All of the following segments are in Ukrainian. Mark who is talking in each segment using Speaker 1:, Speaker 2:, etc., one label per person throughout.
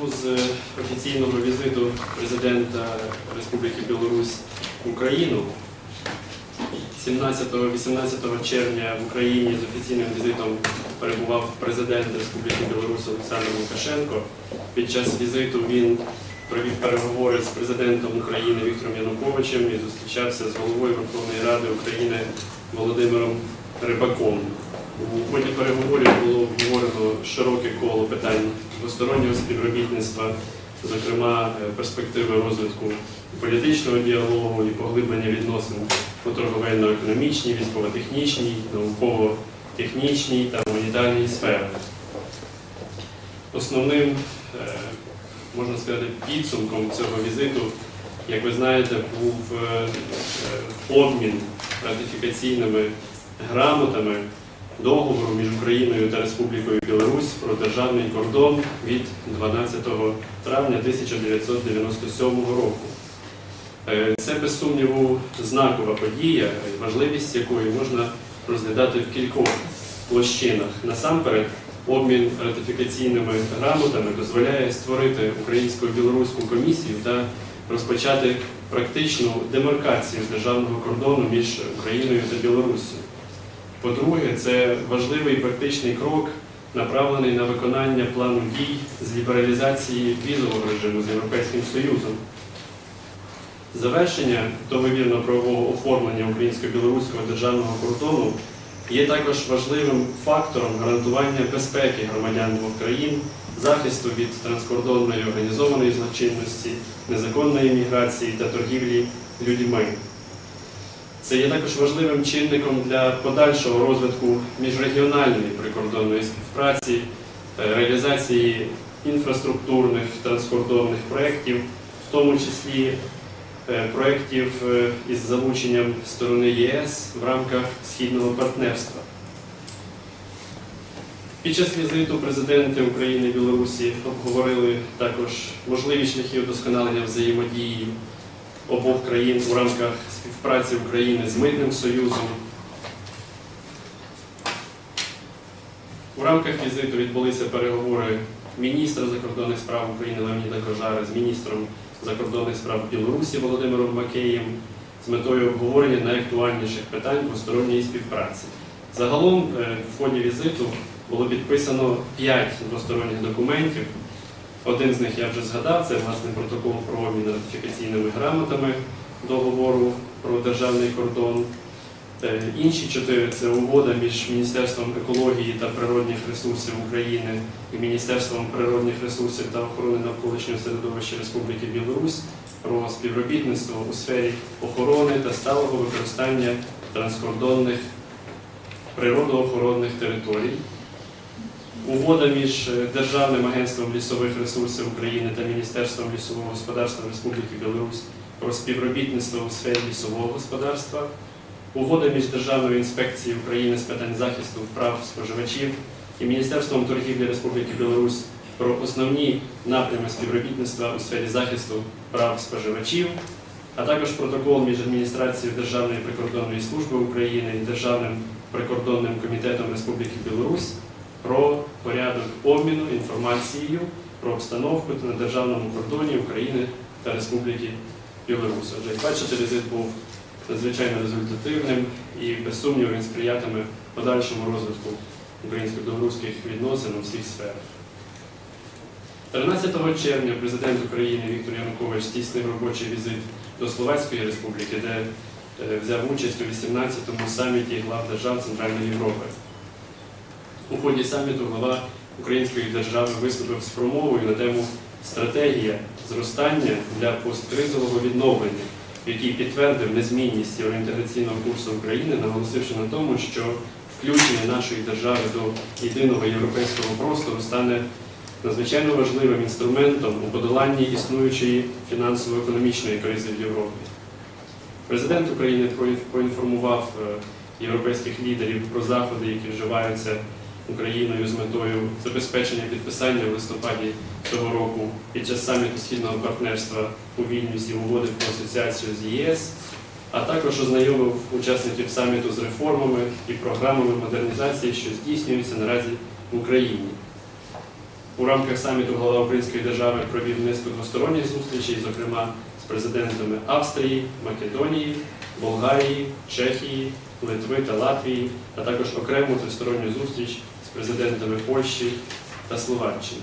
Speaker 1: Розпочну з офіційного візиту президента Республіки Білорусь в Україну. 17-18 червня в Україні з офіційним візитом перебував президент Республіки Білорусь Олександр Лукашенко. Під час візиту він провів переговори з президентом України Віктором Януковичем і зустрічався з головою Верховної Ради України Володимиром Рибаком. У ході переговорів було обговорено широке коло питань двостороннього співробітництва, зокрема е, перспективи розвитку політичного діалогу і поглиблення відносин у торговельно-економічній, військово-технічній, науково-технічній та гуманітарній сферах. Основним, е, можна сказати, підсумком цього візиту, як ви знаєте, був е, обмін ратифікаційними грамотами договору між Україною та Республікою Білорусь про державний кордон від 12 травня 1997 року. Е, Це, без сумніву, знакова подія, важливість якої можна розглядати в кількох площинах. Насамперед, обмін ратифікаційними грамотами дозволяє створити українсько-білоруську комісію та розпочати практичну демаркацію державного кордону між Україною та Білоруссю. По-друге, це важливий практичний крок, направлений на виконання плану дій з лібералізації візового режиму з Європейським Союзом. Завершення договірно-правового оформлення українсько-білоруського державного кордону є також важливим фактором гарантування безпеки громадян двох країн, захисту від транскордонної організованої злочинності, незаконної міграції та торгівлі людьми. Це є також важливим чинником для подальшого розвитку міжрегіональної прикордонної співпраці, е, реалізації інфраструктурних транскордонних проєктів, в тому числі е, проєктів е, із залученням сторони ЄС в рамках східного партнерства. Під час візиту президенти України і Білорусі обговорили також можливі шляхи удосконалення взаємодії обох країн у рамках співпраці України з Митним Союзом. У рамках візиту відбулися переговори міністра закордонних справ України Леоніда Кожари з міністром закордонних справ Білорусі Володимиром Макеєм з метою обговорення найактуальніших питань двосторонньої співпраці. Загалом е, в ході візиту було підписано п'ять двосторонніх документів. Один з них я вже згадав, це власне протокол про обмін ратифікаційними грамотами договору про державний кордон. Е, Інші чотири це угода між Міністерством екології та природних ресурсів України і Міністерством природних ресурсів та охорони навколишнього середовища Республіки Білорусь про співробітництво у сфері охорони та сталого використання транскордонних природоохоронних територій. Угода між е, Державним агентством лісових ресурсів України та Міністерством лісового господарства Республіки Білорусь про співробітництво у сфері лісового господарства. Угода між Державною інспекцією України з питань захисту прав споживачів і Міністерством торгівлі Республіки Білорусь про основні напрями співробітництва у сфері захисту прав споживачів, а також протокол між адміністрацією Державної прикордонної служби України і Державним прикордонним комітетом Республіки Білорусь про порядок обміну інформацією про обстановку на державному кордоні України та Республіки Білорусь. Отже, як бачите, візит був надзвичайно результативним і без сумніву він сприятиме подальшому розвитку українсько-білоруських відносин у всіх сферах. 13 червня президент України Віктор Янукович здійснив робочий візит до Словацької Республіки, де е, взяв участь у 18-му саміті глав держав Центральної Європи. У ході саміту глава української держави виступив з промовою на тему стратегія зростання для посткризового відновлення, в якій підтвердив незмінність євроінтеграційного курсу України, наголосивши на тому, що включення нашої держави до єдиного європейського простору стане надзвичайно важливим інструментом у подоланні існуючої фінансово-економічної кризи в Європі. Президент України поінформував е, європейських лідерів про заходи, які вживаються Україною з метою забезпечення підписання в листопаді цього року під час саміту східного партнерства у Вільнюсі угоди про асоціацію з ЄС, а також ознайомив учасників саміту з реформами і програмами модернізації, що здійснюються наразі в Україні. У рамках саміту голова Української держави провів низку двосторонніх зустрічей, зокрема з президентами Австрії, Македонії, Болгарії, Чехії, Литви та Латвії, а також окрему тристоронню зустріч президентами Польщі та Словаччини.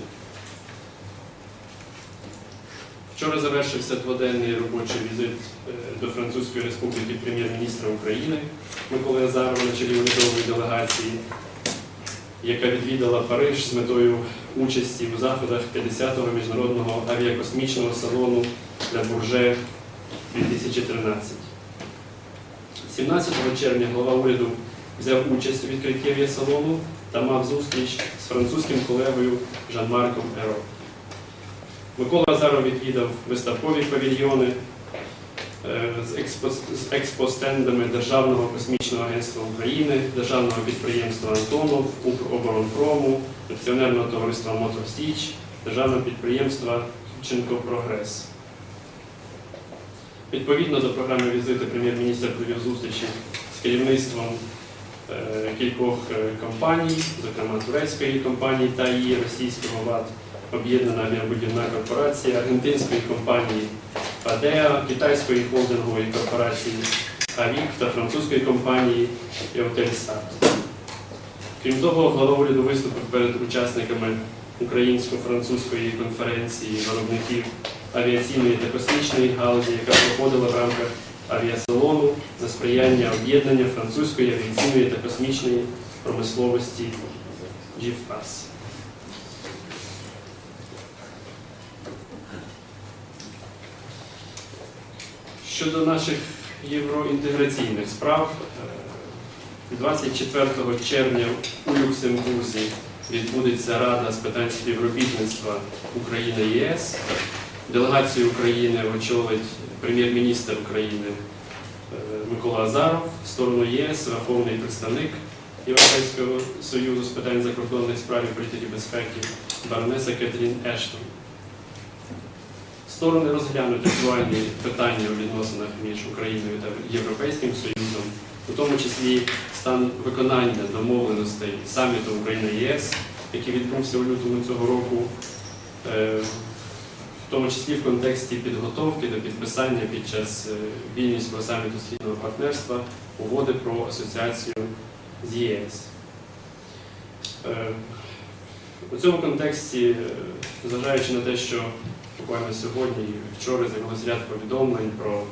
Speaker 1: Вчора завершився дводенний робочий візит е, до Французької республіки прем'єр-міністра України Миколи Азарова на чолі урядової делегації, яка відвідала Париж з метою участі у заходах 50-го міжнародного авіакосмічного салону для Бурже 2013. 17 червня голова уряду взяв участь у відкритті авіасалону та мав зустріч з французьким колегою Жан-Марком Еро. Микола Азаров відвідав виставкові павільйони е, з експо- експостендами Державного космічного агентства України, Державного підприємства Антонов, Укроборонпрому, акціонерного товариства Мотосіч, Державного підприємства Чинко Прогрес. Відповідно до програми візиту прем'єр-міністр провів зустрічі з керівництвом кількох е, компаній, зокрема турецької компанії та її російського ВАД, об'єднана авіабудівна корпорація, аргентинської компанії ФАДЕА, китайської холдингової корпорації АВІК та французької компанії Еотельсат. Крім того, голова уряду виступив перед учасниками українсько-французької конференції виробників авіаційної та космічної галузі, яка проходила в рамках авіасалону за сприяння об'єднання французької авіаційної та космічної промисловості GFAS. Щодо наших євроінтеграційних справ, е, 24 червня у Люксембурзі відбудеться Рада з питань співробітництва України ЄС. Делегацію України очолить прем'єр-міністр України е, Микола Азаров, сторону ЄС, верховний представник Європейського Союзу з питань закордонних справ і політики безпеки баронеса Кетрін Ештон. Сторони розглянуть актуальні питання у відносинах між Україною та Європейським Союзом, у тому числі стан виконання домовленостей саміту Україна-ЄС, який відбувся у лютому цього року, е, в тому числі в контексті підготовки до підписання під час е, Вільнюського саміту східного партнерства угоди про асоціацію з ЄС. Е, У цьому контексті, е, зважаючи на те, що буквально сьогодні і вчора з'явилось ряд повідомлень про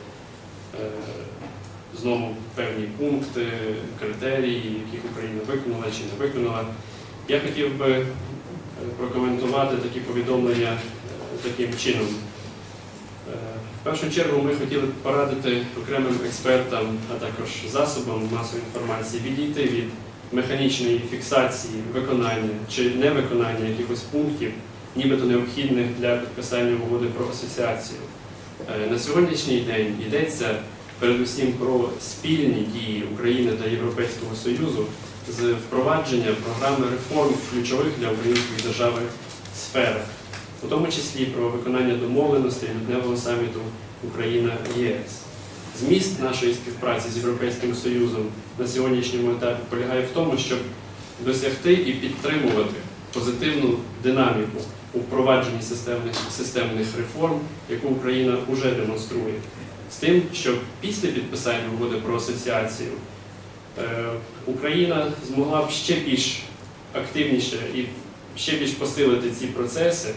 Speaker 1: знову певні пункти, критерії, яких Україна виконала чи не виконала. Я хотів би прокоментувати такі повідомлення таким чином. Е, В першу чергу ми хотіли порадити окремим експертам, а також засобам масової інформації відійти від механічної фіксації виконання чи невиконання якихось пунктів, нібито необхідних для підписання угоди про асоціацію. Е, На сьогоднішній день йдеться передусім про спільні дії України та Європейського Союзу з впровадження програми реформ ключових для української держави сферах, у тому числі про виконання домовленостей лютневого саміту Україна-ЄС. Зміст нашої співпраці з Європейським Союзом на сьогоднішньому етапі полягає в тому, щоб досягти і підтримувати позитивну динаміку у впровадженні системних, системних реформ, яку Україна вже демонструє, з тим, щоб після підписання угоди про асоціацію е, Україна змогла б ще більш активніше і ще більш посилити ці процеси,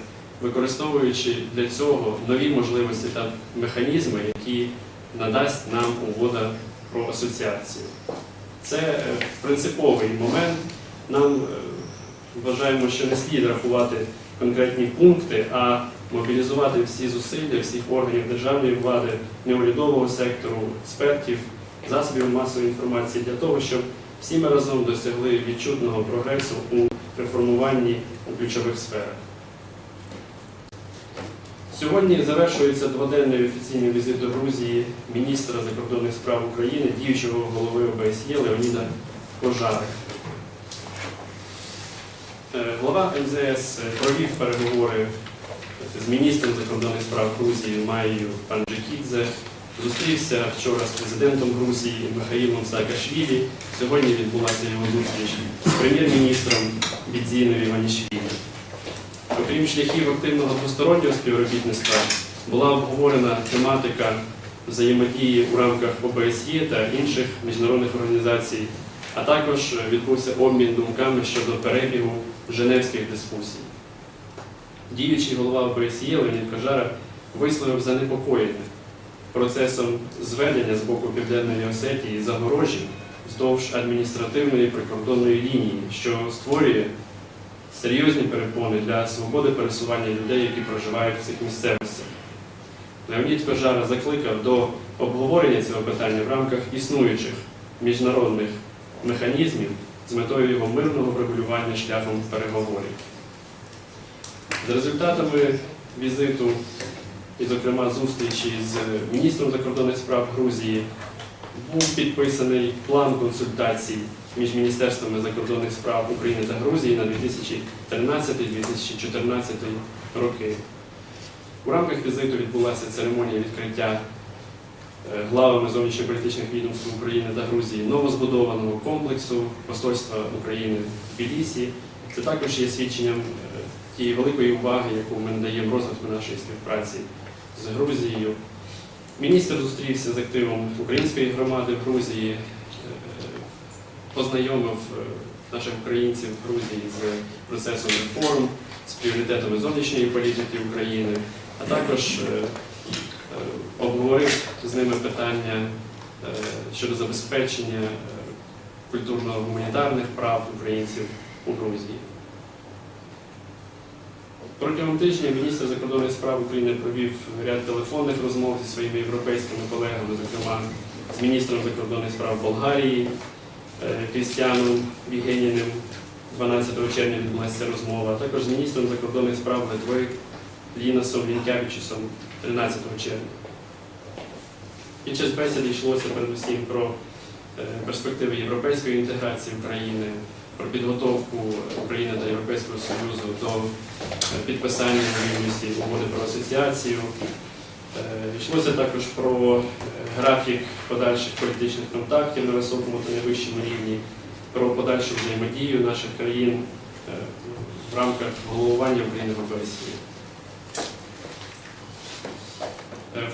Speaker 1: використовуючи для цього нові можливості та механізми, які надасть нам угода про асоціацію. Це е, принциповий момент. Нам е, вважаємо, що не слід рахувати конкретні пункти, а мобілізувати всі зусилля всіх органів державної влади, неурядового сектору, експертів, засобів масової інформації для того, щоб всі ми разом досягли відчутного прогресу у реформуванні у ключових сферах. Сьогодні завершується дводенний офіційний візит до Грузії міністра закордонних справ України, діючого голови ОБСЄ Леоніда Кожари. Е, Глава МЗС провів переговори з міністром закордонних справ Грузії Майєю Панджикідзе. Зустрівся вчора з президентом Грузії Михаїлом Саакашвілі. Сьогодні відбулася його зустріч з прем'єр-міністром Бідзіною Іванішвілі. Окрім шляхів активного двостороннього співробітництва, була обговорена тематика взаємодії у рамках ОБСЄ та інших міжнародних організацій, а також відбувся обмін думками щодо перебігу женевських дискусій. Діючий голова ОБСЄ Леонід Кажара висловив занепокоєння процесом зведення з боку Південної Осетії загорожі вздовж адміністративної прикордонної лінії, що створює серйозні перепони для свободи пересування людей, які проживають в цих місцевостях. Леонід Кожара закликав до обговорення цього питання в рамках існуючих міжнародних механізмів з метою його мирного врегулювання шляхом переговорів. За результатами візиту і, зокрема, зустрічі з міністром закордонних справ Грузії був підписаний план консультацій між Міністерствами закордонних справ України та Грузії на 2013-2014 роки. У рамках візиту відбулася церемонія відкриття е, главами зовнішньополітичних відомств України та Грузії новозбудованого комплексу Посольства України в Тбілісі. Це також є свідченням е, тієї великої уваги, яку ми надаємо розвитку нашої співпраці з Грузією. Міністр зустрівся з активом української громади в Грузії, познайомив е, наших українців в Грузії з процесом реформ, з пріоритетами зовнішньої політики України, а також е, е, обговорив з ними питання щодо забезпечення культурно-гуманітарних прав українців у Грузії. Протягом тижня міністр закордонних справ України провів ряд телефонних розмов зі своїми європейськими колегами, зокрема з міністром закордонних справ Болгарії Крістіаном Вігеніним. 12 червня відбулася розмова, а також з міністром закордонних справ Литви Лінасом Вінкявічусом 13 червня. Під час бесіди йшлося передусім про е, перспективи європейської інтеграції України, про підготовку України та Європейського Союзу до е, підписання вільності угоди про асоціацію. Е, Йшлося також про е, графік подальших політичних контактів на високому та найвищому рівні, про подальшу взаємодію наших країн е, в рамках головування України в ОБСЄ.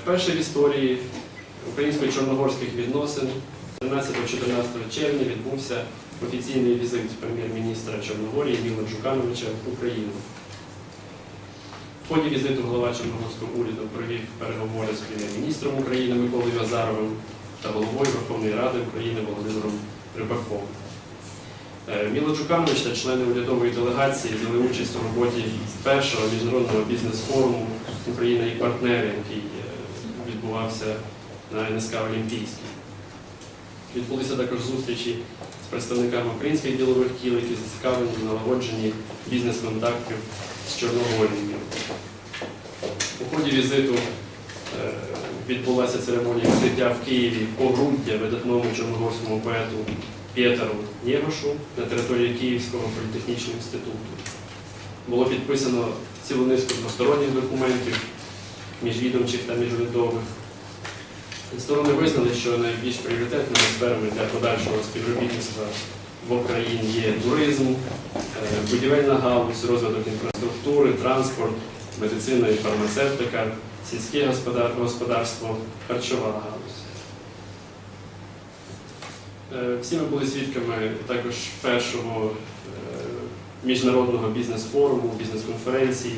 Speaker 1: Вперше в історії українсько-чорногорських відносин 13-14 червня відбувся офіційний візит прем'єр-міністра Чорногорії Міла Джукановича в Україну. Ході візиту голова Чорногорського уряду провів переговори з прем'єр-міністром України Миколою Азаровим та головою Верховної Ради України Володимиром Рибаком. Е, Міло Джуканович та члени урядової делегації взяли участь у роботі першого міжнародного бізнес-форуму Україна і партнери, який е, відбувався на НСК Олімпійській. Відбулися також зустрічі представниками українських ділових кіл, які зацікавлені в налагодженні бізнес-контактів з Чорногорією. У ході візиту е, відбулася церемонія відкриття в Києві погруддя видатному чорногорському поету Пєтеру Нєгошу на території Київського політехнічного інституту. Було підписано цілу низку двосторонніх документів, міжвідомчих та міжурядових. Сторони визнали, що найбільш пріоритетними сферами для подальшого співробітництва в Україні є туризм, е, будівельна галузь, розвиток інфраструктури, транспорт, медицина і фармацевтика, сільське господарство, харчова галузь. Е, Всі ми були свідками також першого е, міжнародного бізнес-форуму, бізнес-конференції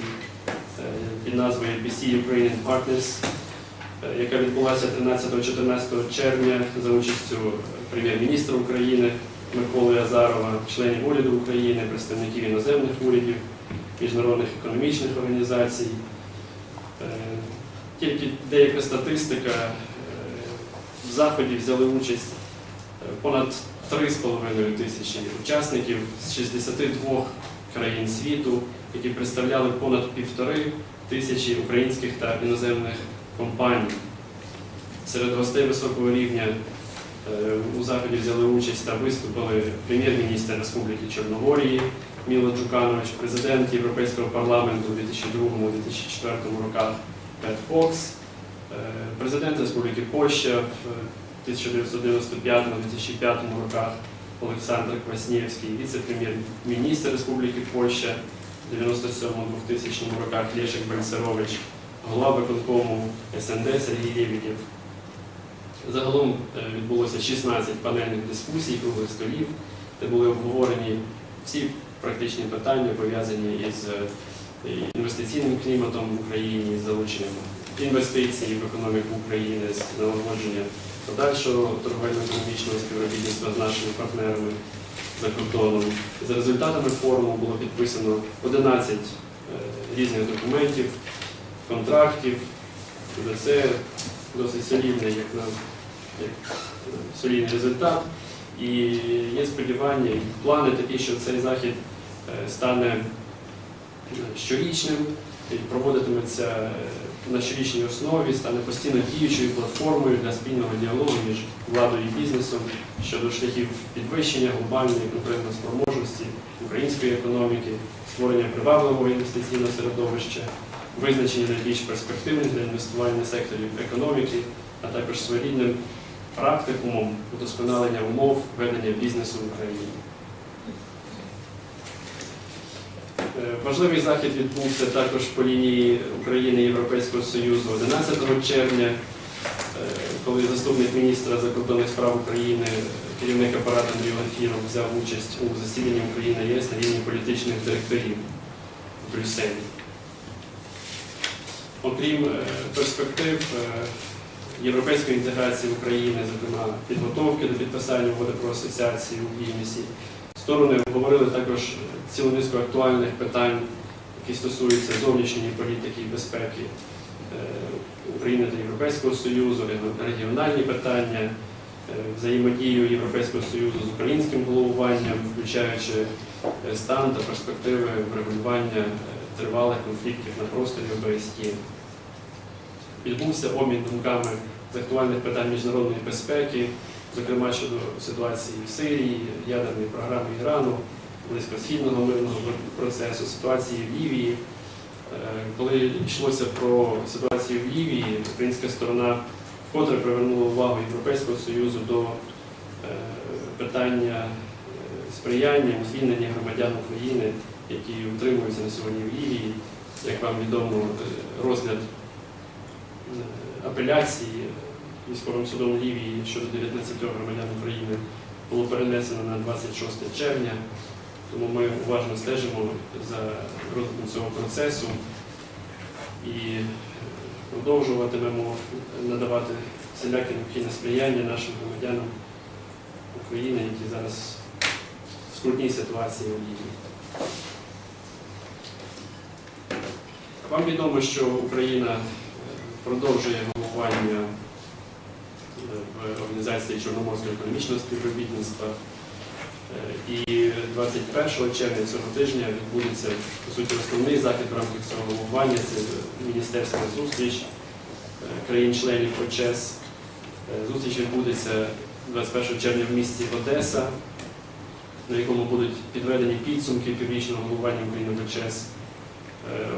Speaker 1: під назвою BC Ukrainian Partners, яка відбулася 13-14 червня за участю прем'єр-міністра України Миколи Азарова, членів уряду України, представників іноземних урядів, міжнародних економічних організацій. Е, Тільки деяка статистика е, в заході взяли участь е, понад 3,5 тисячі учасників з 62 країн світу, які представляли понад півтори тисячі українських та іноземних компаній. Серед гостей високого рівня е, у заході взяли участь та виступили прем'єр-міністр Республіки Чорногорії Міло Джуканович, президент Європейського парламенту у 2002-2004 роках Пет Фокс, е, президент Республіки Польща в 1995-2005 роках Олександр Кваснєвський, віце-прем'єр-міністр Республіки Польща 97-2000 роках Лешик Бальцерович, голова виконкому СНД Сергій Лєвідєв. Загалом е, відбулося 16 панельних дискусій, круглих столів, де були обговорені всі практичні питання, пов'язані із е, інвестиційним кліматом в Україні, з залученням інвестицій в економіку України, з налагодження подальшого торговельно-економічного співробітництва з нашими партнерами за кордоном. За результатами форуму було підписано 11 е, різних документів, контрактів. Тобто Це досить солідний, як на як е, солідний результат. І є сподівання, і плани такі, що цей захід е, стане е, щорічним і проводитиметься на щорічній основі, стане постійно діючою платформою для спільного діалогу між владою і бізнесом щодо шляхів підвищення глобальної конкурентоспроможності української економіки, створення привабливого інвестиційного середовища, визначення найбільш перспективних для інвестування секторів економіки, а також своєрідним практикумом удосконалення умов ведення бізнесу в Україні. Е, Важливий захід відбувся також по лінії України і Європейського Союзу 11 червня, е, коли заступник міністра закордонних справ України, керівник апарату Андрій Лафіров взяв участь у засіданні України ЄС на рівні політичних директорів в Брюсселі. Окрім е, перспектив е, європейської інтеграції України, зокрема підготовки до підписання угоди про асоціацію у Вільнюсі, сторони обговорили також цілу низку актуальних питань, які стосуються зовнішньої політики і безпеки е, України та Європейського Союзу, регіональні питання, е, взаємодію Європейського Союзу з українським головуванням, включаючи е, стан та перспективи врегулювання е, тривалих конфліктів на просторі ОБСЄ. Відбувся обмін думками з актуальних питань міжнародної безпеки, зокрема щодо ситуації в Сирії, ядерної програми Ірану, близькосхідного мирного процесу, ситуації в Лівії. Е, Коли йшлося про ситуацію в Лівії, українська сторона вкотре привернула увагу Європейського Союзу до е, питання е, сприяння у звільненні громадян України, які утримуються на сьогодні в Лівії. Як вам відомо, розгляд апеляції військовим судом Лівії щодо 19 громадян України було перенесено на 26 червня. Тому ми уважно стежимо за розвитком цього процесу і е, продовжуватимемо надавати всіляке необхідне сприяння нашим громадянам України, які зараз в скрутній ситуації у Лівії. Вам відомо, що Україна е, продовжує головування е, в Організації Чорноморського економічного співробітництва. Е, І 21 червня цього тижня відбудеться по суті основний захід в рамках цього головування. Це міністерська зустріч е, країн-членів ОЧЕС. Зустріч відбудеться 21 червня в місті Одеса, на якому будуть підведені підсумки піврічного головування України в ОЧЕС,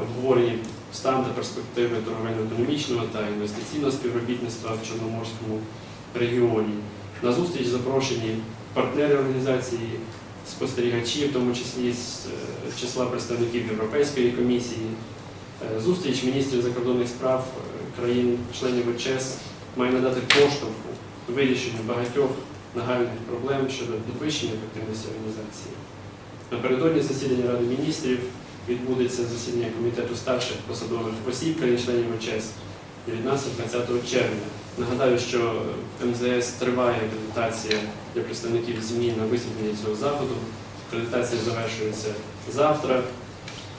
Speaker 1: обговорені стан та перспективи торговельно-економічного та інвестиційного співробітництва в Чорноморському регіоні. На зустріч запрошені партнери організації, спостерігачі, в тому числі з е, числа представників Європейської комісії. Е, Зустріч міністрів закордонних справ е, країн-членів ОЧЕС має надати поштовху вирішенню багатьох нагальних проблем щодо підвищення ефективності організації. Напередодні засідання Ради міністрів відбудеться засідання комітету старших посадових осіб країн-членів ОЧЕС 19-20 червня. Нагадаю, що в МЗС триває акредитація для представників ЗМІ на висвітлення цього заходу. Акредитація завершується завтра.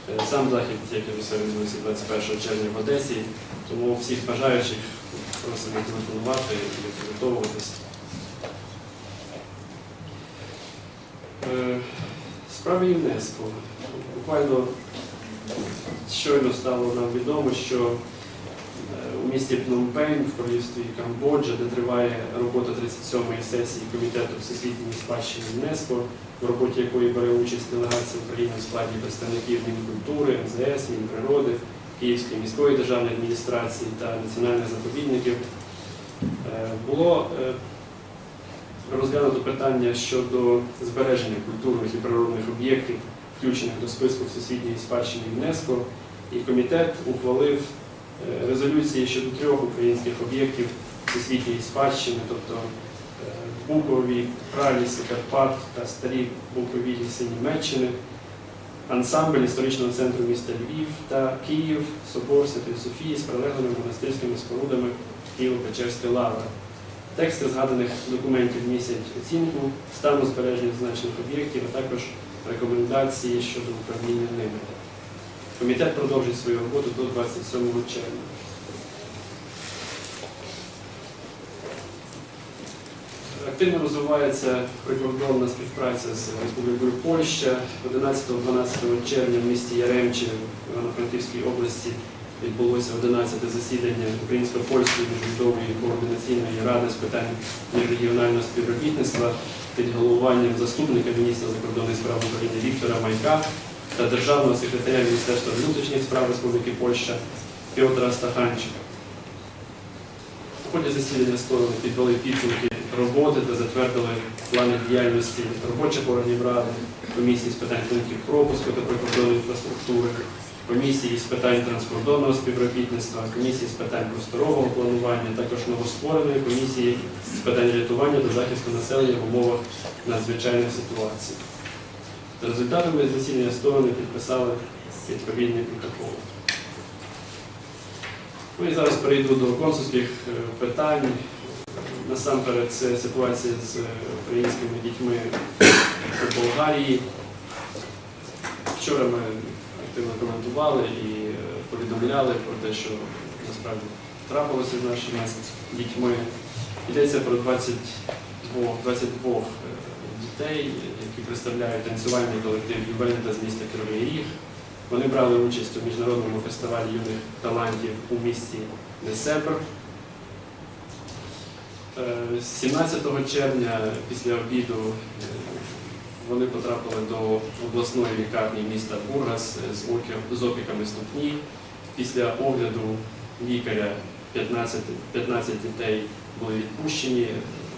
Speaker 1: Е, Сам захід, як я вже сказав, 21 червня в Одесі, тому всіх бажаючих просимо телефонувати і підготовуватися. Е, Справи ЮНЕСКО. Буквально щойно стало нам відомо, що е, у місті Пномпень в королівстві Камбоджа, де триває робота 37-ї сесії Комітету Всесвітньої спадщини ЮНЕСКО, в роботі якої бере участь делегація України в складі представників Мінкультури, МЗС, Мінприроди, Київської міської державної адміністрації та національних заповідників, е, було е, розглянуто питання щодо збереження культурних і природних об'єктів включених до списку Всесвітньої спадщини ЮНЕСКО. І комітет ухвалив е, резолюції щодо трьох українських об'єктів всесвітньої спадщини, тобто е, Букові, праліси Карпат та старі Букові ліси Німеччини, ансамбль історичного центру міста Львів та Київ, собор Святої Софії з прилеглими монастирськими спорудами Києво-Печерська лава. Тексти згаданих документів містять оцінку стану збереження зазначених об'єктів, а також рекомендації щодо управління ними. Комітет продовжить свою роботу до 27 червня. Активно розвивається прикордонна співпраця з Республікою Польща. 11-12 червня в місті Яремче в Івано-Франківській області відбулося 11 засідання Українсько-польської міжвідової координаційної ради з питань міжрегіонального співробітництва під головуванням заступника міністра закордонних справ України Віктора Майка та державного секретаря Міністерства внутрішніх справ Республіки Польща Петра Стаханчика. В ході засідання сторони підвели підсумки роботи та затвердили плани діяльності робочих органів ради, комісії з питань пунктів пропуску та прикордонної інфраструктури, комісії з питань транскордонного співробітництва, комісії з питань просторового планування, також новоствореної комісії з питань рятування та захисту населення в умовах надзвичайних ситуацій. За результатами засідання сторони підписали відповідний протокол. Ну і зараз перейду до консульських е, питань. Насамперед, це ситуація з е, українськими дітьми у Болгарії. Вчора ми активно коментували і е, повідомляли про те, що насправді трапилося з нашими дітьми. Йдеться про 22, 22 е, дітей, які представляють танцювальний колектив Ювента з міста Кривий Ріг. Вони брали участь у міжнародному фестивалі юних талантів у місті Несебр. Е, 17 червня після обіду е, вони потрапили до обласної лікарні міста Бургас з з опіками ступні. Після огляду лікаря 15, 15 дітей були відпущені,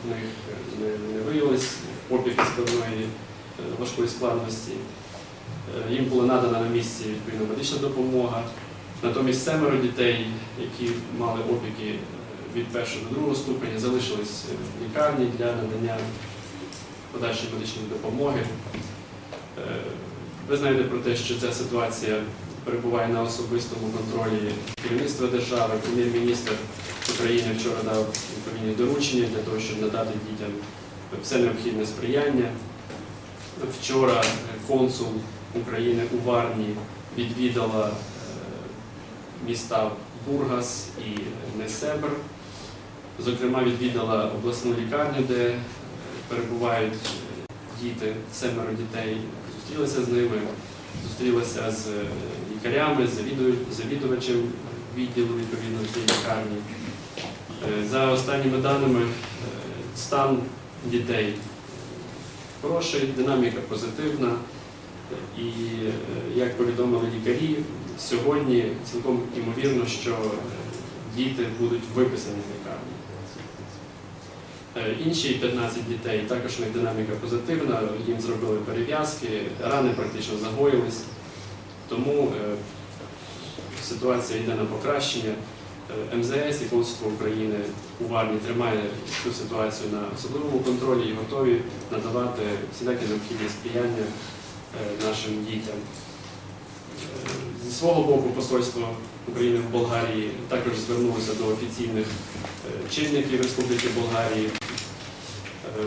Speaker 1: в них е, не, виявилось опіки складної е, важкої складності. Е, Їм була надана на місці відповідна медична допомога. Натомість семеро дітей, які мали опіки е, від першого до другого ступеня, залишились в лікарні для надання подальшої медичної допомоги. Е, Ви знаєте про те, що ця ситуація перебуває на особистому контролі керівництва держави. Прем'єр-міністр України вчора дав відповідні доручення для того, щоб надати дітям все необхідне сприяння. Вчора консул України у Варні відвідала е, міста Бургас і Несебр. Зокрема, відвідала обласну лікарню, де перебувають е, діти, семеро дітей. Зустрілася з ними, зустрілася з е, лікарями, з завідувачем відділу відповідно цієї лікарні. Е, За останніми даними, стан дітей хороший, динаміка позитивна. І як повідомили лікарі, сьогодні цілком ймовірно, що діти будуть виписані Інші 15 дітей також у динаміка позитивна, їм зробили перев'язки, рани практично загоїлись. Тому е, ситуація йде на покращення. Е, МЗС і Консульство України у Варні тримає цю ситуацію на особливому контролі і готові надавати всілякі необхідні сприяння е, нашим дітям. Е, Зі свого боку, посольство України в Болгарії також звернулося до офіційних е, чинників Республіки Болгарії, е,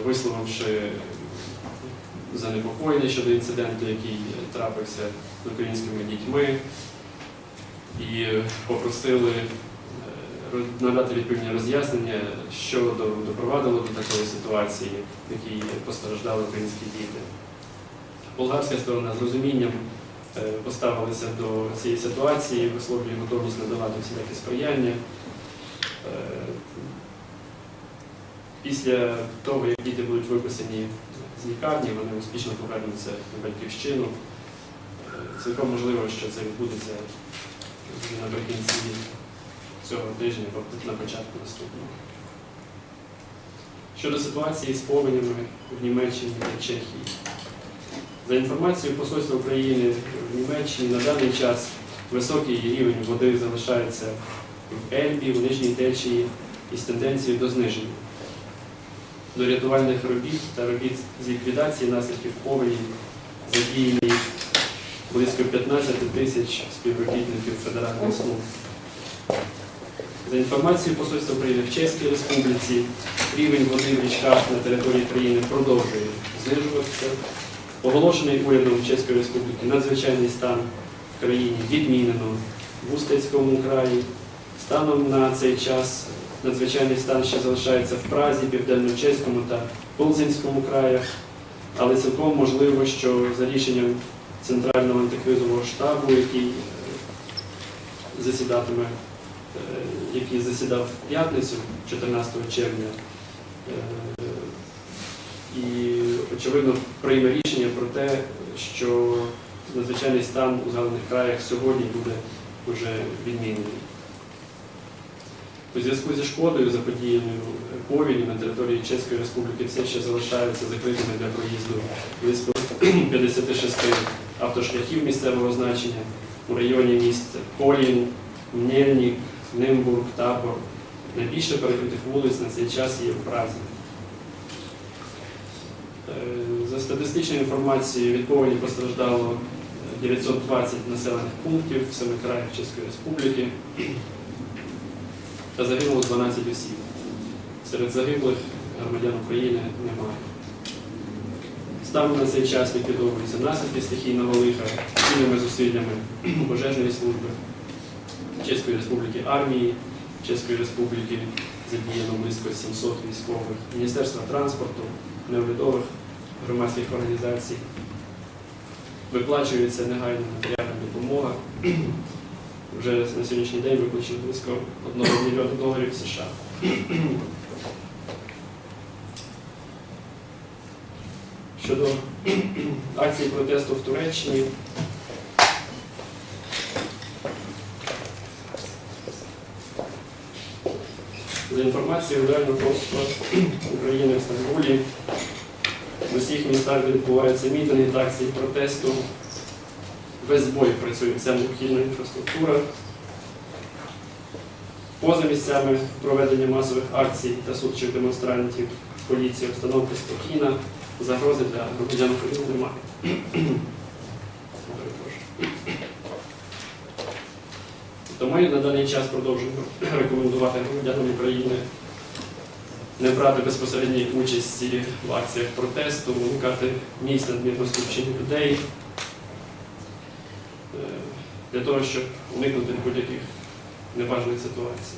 Speaker 1: висловивши занепокоєння щодо інциденту, який трапився з українськими дітьми, і е, попросили е, надати відповідні роз'яснення, що допровадило до такої ситуації, в якій постраждали українські діти. Болгарська сторона з розумінням е, поставилися до цієї ситуації, висловлює готовність надавати всілякі сприяння. Після того, як діти будуть виписані з лікарні, вони успішно повернуться на батьківщину. Е, Цілком можливо, що це відбудеться наприкінці цього тижня, або на початку наступного. Щодо ситуації з повенями в Німеччині та Чехії. За інформацією Посольства України в Німеччині на даний час високий рівень води залишається в Ельбі, в нижній течії із тенденцією до зниження. До рятувальних робіт та робіт з ліквідації наслідків повені задіяні близько 15 тисяч співробітників федеральних служб. За інформацією Посольства України в Чеській Республіці, рівень води в річках на території країни продовжує знижуватися. Оголошений урядом Чеської Республіки надзвичайний стан в країні відмінено в Устецькому краї. Станом на цей час надзвичайний стан ще залишається в Празі, Південно-Чеському та Ползинському краях, але цілком можливо, що за рішенням Центрального антикризового штабу, який е, засідатиме, е, який засідав в п'ятницю, 14 червня, е, і очевидно прийме рішення про те, що надзвичайний стан у згаданих краях сьогодні буде вже відмінений. У зв'язку зі шкодою заподіяною повінню на території Чеської Республіки все ще залишаються закритими для проїзду близько 56 автошляхів місцевого значення у районі міст Колін, Мнєльнік, Нимбург, Табор. Найбільше перекритих вулиць на цей час є в Празі. Е, За статистичною інформацією, від повені постраждало 920 населених пунктів в семи краях Чеської Республіки та загинуло 12 осіб. Серед загиблих громадян України немає. Станом на цей час ліквідовуються наслідки стихійного лиха спільними зусиллями пожежної служби Чеської Республіки армії, Чеської Республіки задіяно близько 700 військових, Міністерства транспорту, неурядових громадських організацій. Виплачується негайна матеріальна допомога. Вже на сьогоднішній день виплачено близько 1 мільйона доларів США. Щодо акції протесту в Туреччині, за інформацією Реального консульства України в Стамбулі, в усіх містах, відбуваються мітинги та акції протесту, без збою працює вся необхідна інфраструктура. Поза місцями проведення масових акцій та сучих демонстрантів поліція обстановка спокійна, загрози для громадян України немає. Тому ми на даний час продовжуємо рекомендувати громадянам України не брати безпосередньої участі в акціях протесту, уникати місць надмірно скупчення людей для того, щоб уникнути будь-яких небажаних ситуацій.